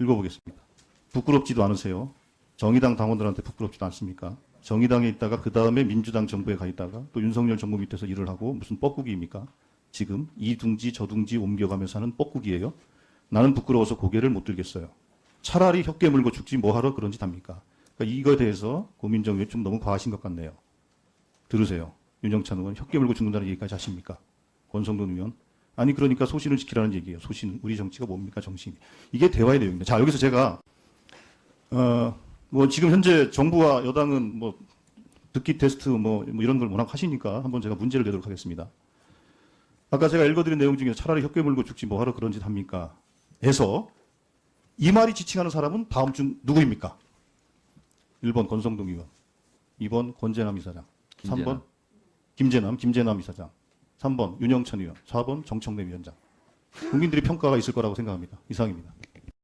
읽어보겠습니다. 부끄럽지도 않으세요. 정의당 당원들한테 부끄럽지도 않습니까? 정의당에 있다가 그 다음에 민주당 정부에 가 있다가 또 윤석열 정부 밑에서 일을 하고 무슨 뻐꾸기입니까? 지금 이 둥지 저 둥지 옮겨가면서 하는 뻐꾸기예요. 나는 부끄러워서 고개를 못 들겠어요. 차라리 혀깨 물고 죽지 뭐하러 그런 짓 합니까? 그러니까 이거에 대해서 고민정 의원 좀 너무 과하신 것 같네요. 들으세요. 윤영찬 의원 혀깨 물고 죽는다는 얘기까지 하십니까? 권성동 의원 아니 그러니까 소신을 지키라는 얘기예요. 소신 우리 정치가 뭡니까 정신 이게 대화의 내용입니다. 자 여기서 제가 어 뭐 지금 현재 정부와 여당은 뭐 듣기 테스트 뭐, 뭐 이런 걸 워낙 하시니까 한번 제가 문제를 내도록 하겠습니다. 아까 제가 읽어드린 내용 중에 차라리 혀깨 물고 죽지 뭐하러 그런 짓 합니까? 해서 이 말이 지칭하는 사람은 다음 중 누구입니까? 1번 권성동 의원, 2번 권재남 이사장, 김재남. 3번 김재남, 김재남 이사장, 3번 윤영천 의원, 4번 정청래 위원장. 국민들이 평가가 있을 거라고 생각합니다. 이상입니다.